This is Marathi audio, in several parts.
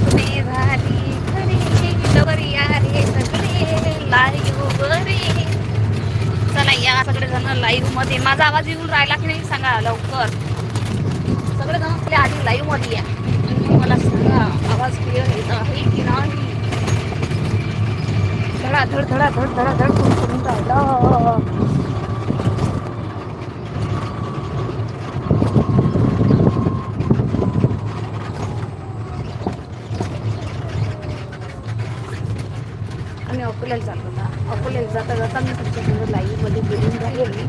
सुखी झाली खरी रे सगळे लाईव्ह बरे चला या सगळे जण माझा आवाज येऊन राहिला की नाही सांगा लवकर. सगळे जण आपल्या आधी लाईव्हमध्ये या. मला सांगा आवाज क्लिअर येत आहे की नाही? धडा धड धडा धड धडा धड करून राहिला अकोल्याला चाललो ना अकोल्याला जाता जाता मी तुमच्याकडे लाईव्हमध्ये गेलेली राहिली.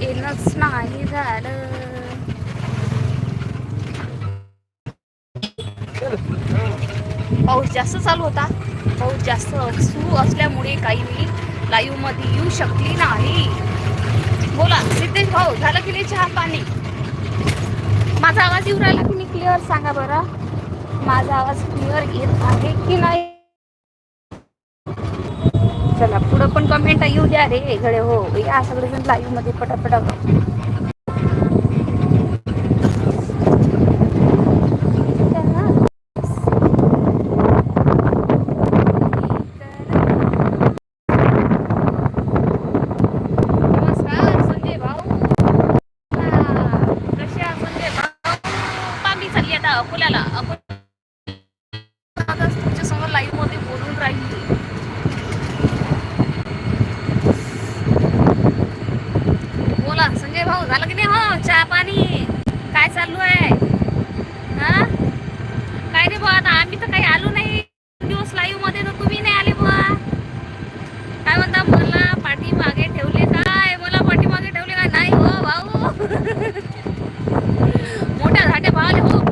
येणंच नाही झालं पाऊस जास्त चालू होता. पाऊस जास्त सुरू असल्यामुळे काही मी लाईव्हमध्ये येऊ शकली नाही. बोला सिद्धेश भाऊ झालं की नाही चहा पाणी? माझा आवाज येऊ राहिला? की मी क्लिअर सांगा बरं. माझा आवाज क्लिअर येत आहे की नाही? अरे घडे हो. या सगळेजण लाईव्हमध्ये पटापटा Ольгу.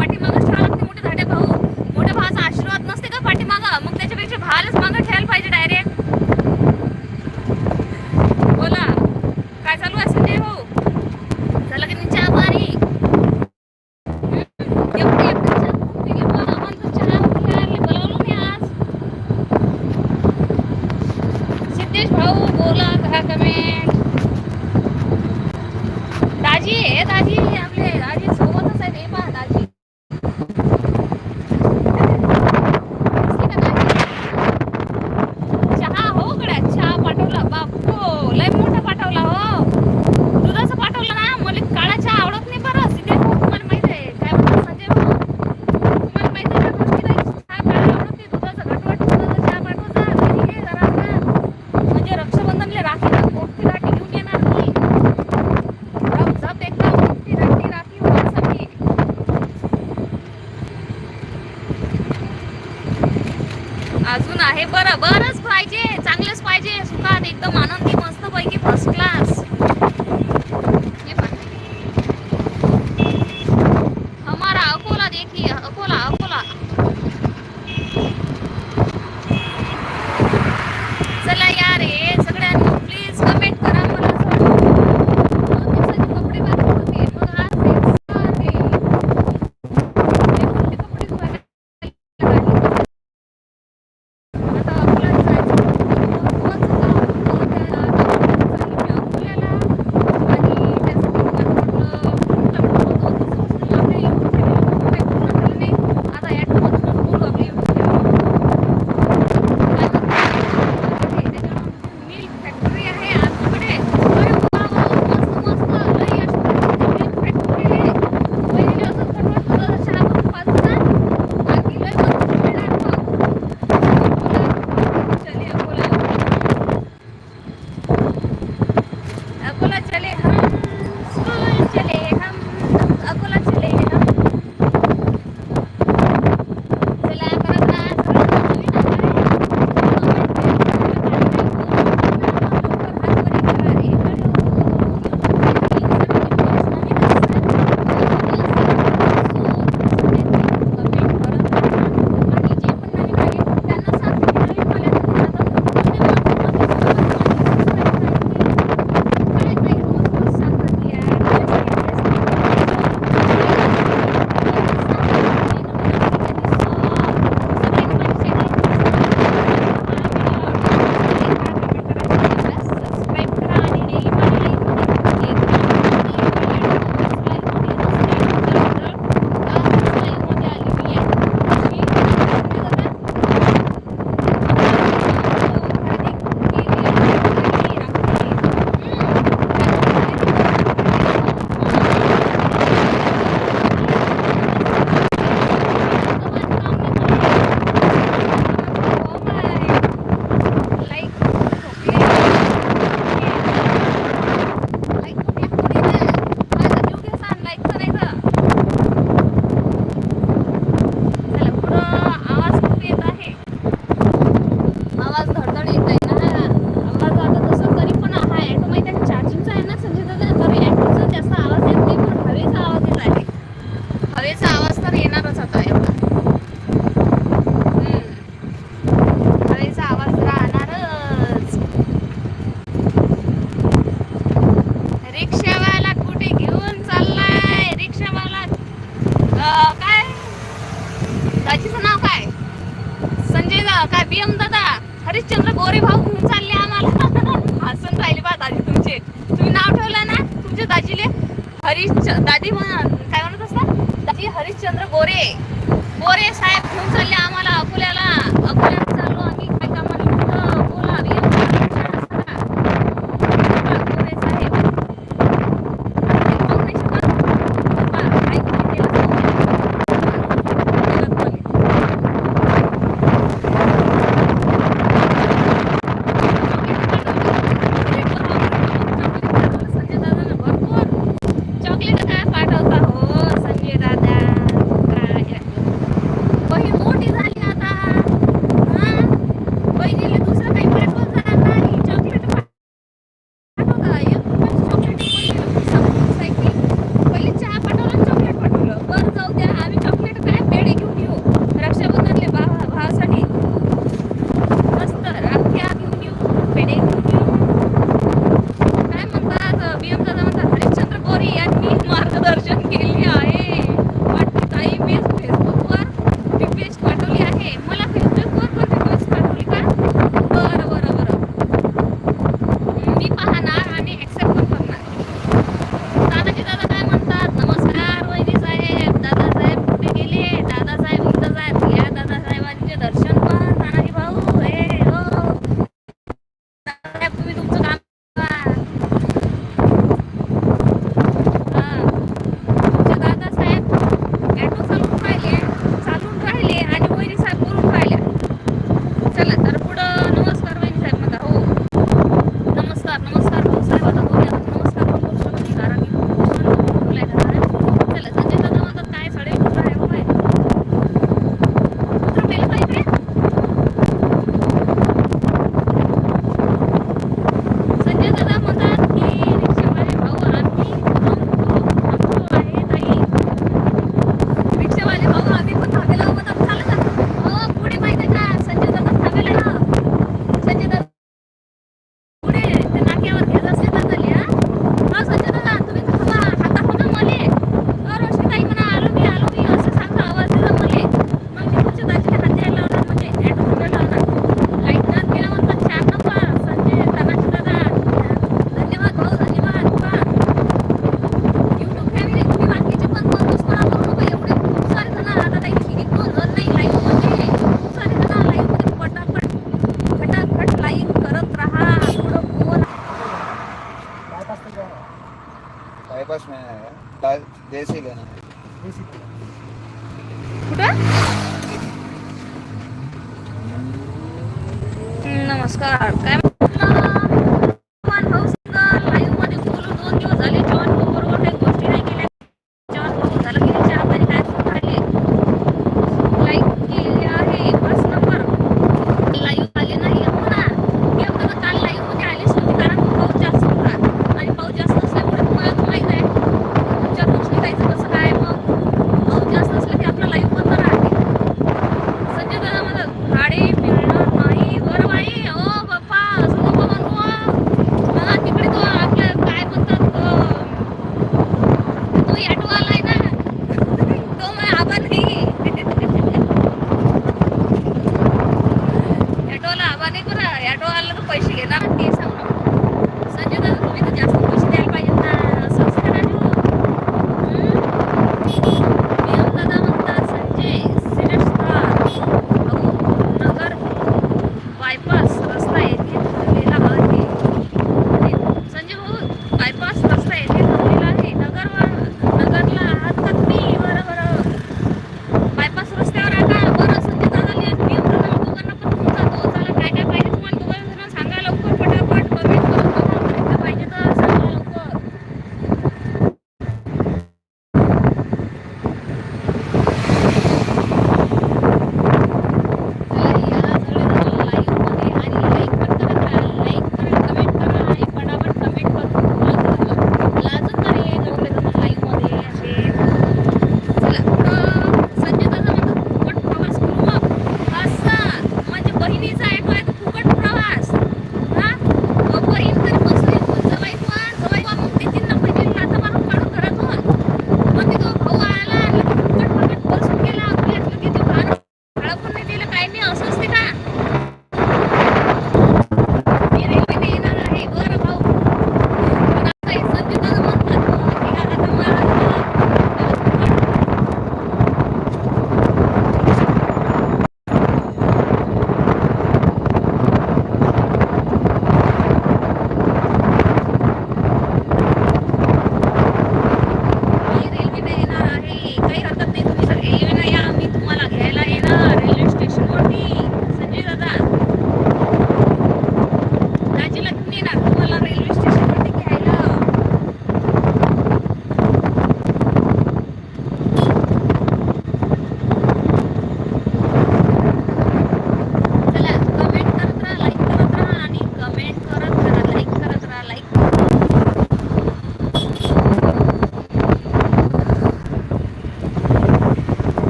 काय? दाजीचं नाव काय? संजय दा काय बी एम दादा हरिश्चंद्र गोरे भाऊ घेऊन चालले आम्हाला. हसून राहिले बा दादी तुमचे. तुम्ही नाव ठेवलं ना तुमच्या दाजीले. हरीश दादी म्हण काय म्हणत असता दाजी हरिश्चंद्र गोरे. गोरे साहेब घेऊन चालले आम्हाला अकोल्याला.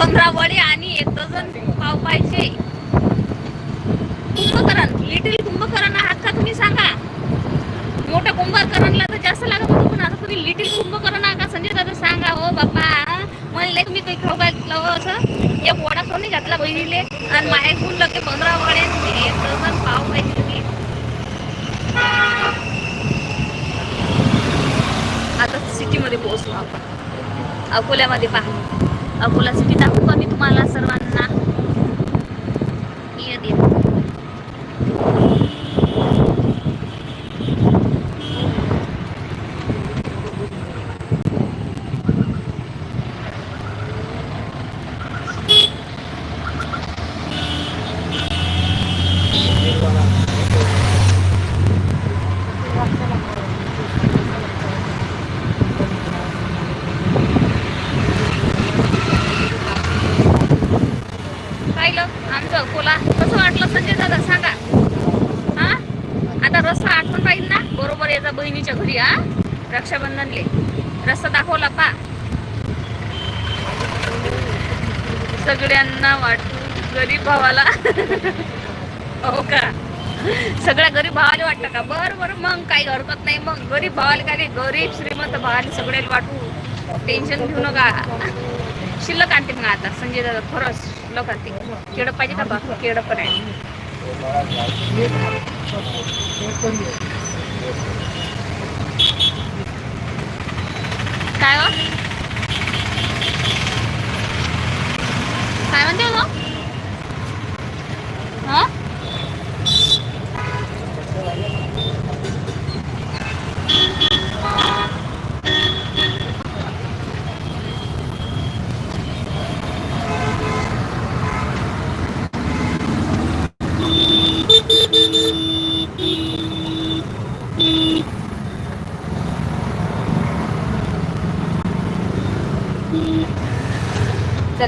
पंधरा वडे आणि एक डझन पाव पाहिजे कुंभकरण लिटिल कुंभकरण आहात का तुम्ही सांगा? मोठ्या कुंभकरणला तर जास्त लागत होतं पण आता तुम्ही लिटिल कुंभकरण आहात का? संजय दादा सांगा हो बाप्पा. म्हणले तुम्ही काही खाऊ घातलं हो असं? एक वडा खाऊन घातला बहिणीले. आणि माहेर बोललं की पंधरा वडे आणि एक डझन पाव पाहिजे तुम्ही. आता सिटीमध्ये पोहोचलो आपण. अकोल्यामध्ये पाहा. अकोला सिटी दाखवू आम्ही मी तुम्हाला सर्वांना? येत येत. दादा सांगा. हा? आता रस्ता आठवण राहील ना? बरोबर याचा बहिणीच्या घरी हा? रक्षाबंधनले रस्ता दाखवला पा. सगळ्यांना वाटू गरीब भावाला. हो का? सगळ्या गरीब भावाला वाटतं का? बरं बरं मग काही हरकत नाही. मग गरीब भावाला काय रे गरीब श्रीमंत भावाला सगळ्याला वाटू टेन्शन घेऊ नका. शिल्लक आणते मग आता? संजय दादा खरंच शिल्लक आणते केळं पाहिजे का बा? केळं पण आहे. काय हो म्हणते हो हा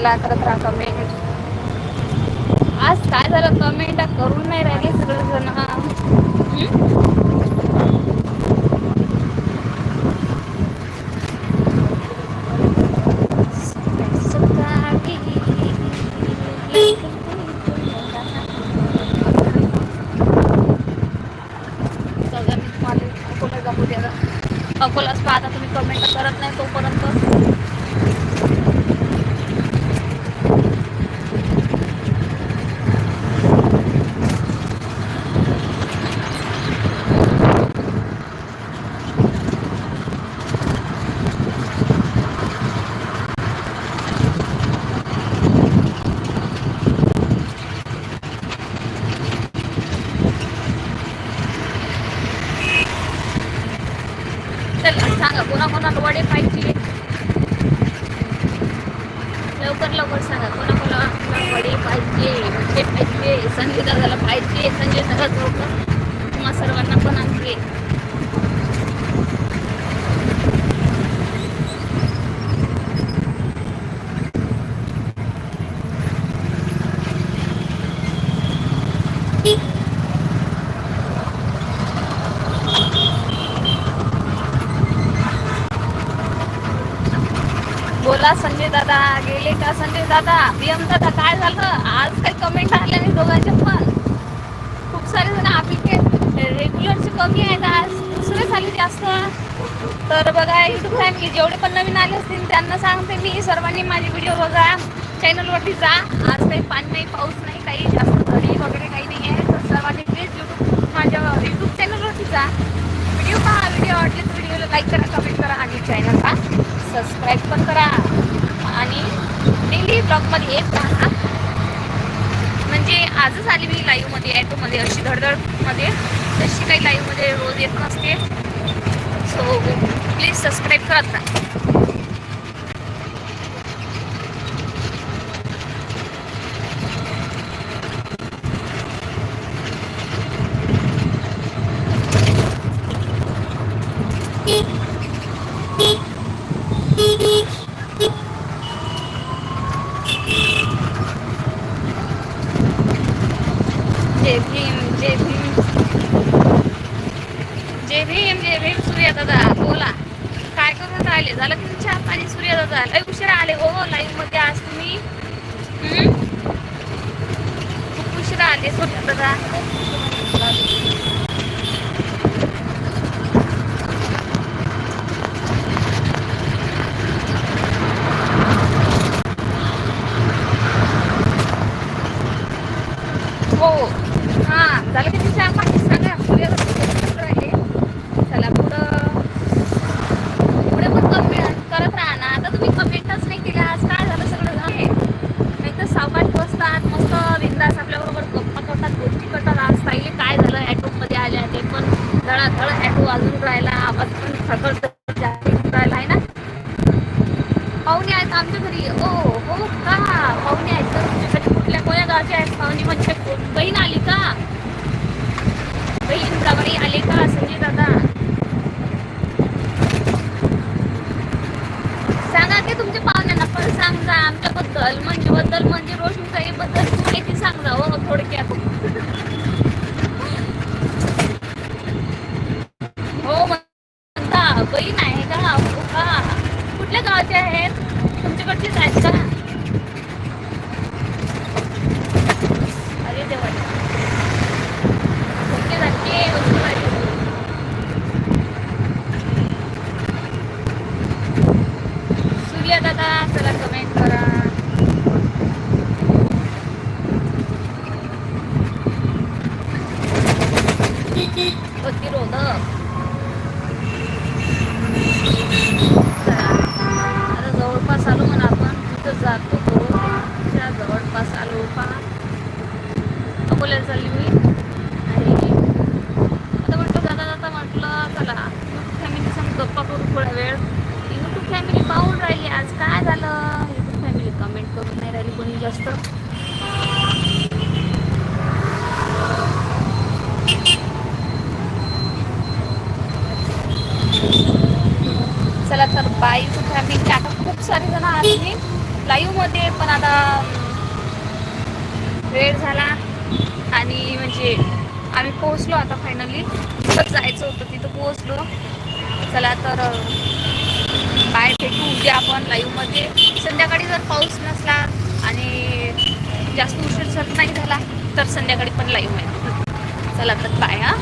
चला करत राहा कमेंट आज काय झालं कमेंट करून नाही राहिले सगळेजण जण तुम्हाला अकोलाच पाहता तुम्ही कमेंट करत नाही तोपर्यंत चला सांगा कोणा वडे पाहिजे. लवकर लवकर सांगा कोणा कोणाला वडे पाहिजे वडे पाहिजे संजय दादाला पाहिजे संजय दादा लवकर. तुम्हा सर्वांना पण आणखी बोला संजय दादा गेले का संजय दादा? पीएम दादा काय झालं? आज काही कमेंट आले नाही दोघांच्या पण. खूप सारे जण आपले रेग्युलरचे कमी आहेत आज. दुसरे झाले जास्त. तर बघा युट्यूब फॅमिली जेवढे पण नवीन आले असतील त्यांना सांगते मी. सर्वांनी माझे व्हिडिओ बघा. चॅनलवरती जा. आज काही पाणी नाही पाऊस नाही काही जास्त घरी वगैरे काही नाही आहे. तर सर्वांनी प्लीज युट्यूब माझ्या युट्यूब चॅनलवरती जा. व्हिडिओ पहा व्हिडिओ आवडले तर व्हिडिओला लाईक करा कमेंट करा आणि चॅनलला सबस्क्राईब पण करा. आणि डेली ब्लॉगमध्ये येत राहा म्हणजे आजच आली मी लाईव्हमध्ये ॲटोमध्ये अशी धडधडमध्ये तशी काही लाईव्हमध्ये रोज येत नसते. सो प्लीज सबस्क्राईब करत राहा जय भीम जय भीम जय भीम जय भीम सूर्या दादा बोला काय करून राहिले झालं की चहा पाणी सूर्य दादा लय उशिरा आले हो लाईव्हमध्ये आज तुम्ही हम्म? खूप उशिरा आले सूर्य दादा हो हा झालं की चहा पाणी सांगा सूर्य दादा करून राहिले चला पुढं पुढे पण कमेंट करत राहा ना आता तुम्ही कमेंटच नाही केल्या आज काय झालं सगळं झाले नाही तर सावकाश बसतात मस्त बिंदास आपल्याबरोबर गप्पा करतात गोष्टी करतात आज पहिले काय झालं ॲटो मध्ये आल्या ते पण धडाधड ॲटो वाजून राहिला आवाज पण खळखळ राहिला आहे ना आमच्या घरी ओ हो का? पाहुणे आहेत तर तुमच्या घरी कुठल्या कोण्या गावचे आहेत? पाहुणे म्हणजे बहीण आली का? बहीण जावई आले का संजय दादा? सांगा की तुमच्या पाहुण्यांना पण सांगा आमच्याबद्दल म्हणजे बद्दल म्हणजे रोशनीताई बद्दल माहिती सांगा हो थोडक्यात हो म्हणता बहीण आहे का हो का कुठल्या गावाचे आहेत तुमच्याकडचेच आहेत का अरे देवा ओके झाले ओके झाले सूर्या दादा चला कमेंट करा प्रतिरोधक चला, आता जवळपास आलो म्हणा आपण तिथं जातो तो त्या जवळपास आलो पा अकोल्याला चालली मी आणि आता म्हटलं जाता जाता म्हटलं चला फॅमिली संग गप्पा करू थोडा वेळ युट्यूब फॅमिली पाहून राहिली आज काय झालं युट्यूब फॅमिली कमेंट करून नाही राहिली कोणी जास्त. चला तर बाय फॅमिली आता खूप सारे जण आले लाईव्हमध्ये पण आता वेळ झाला. आणि म्हणजे आम्ही पोहोचलो आता फायनली तिथं जायचं होतं तिथं पोहोचलो. चला तर बाय भेटू उद्या आपण लाईव्हमध्ये. संध्याकाळी जर पाऊस नसला जास्त उशीर जर नाही झाला तर संध्याकाळी पण लाईव्ह आहे. चला तर बाय हा.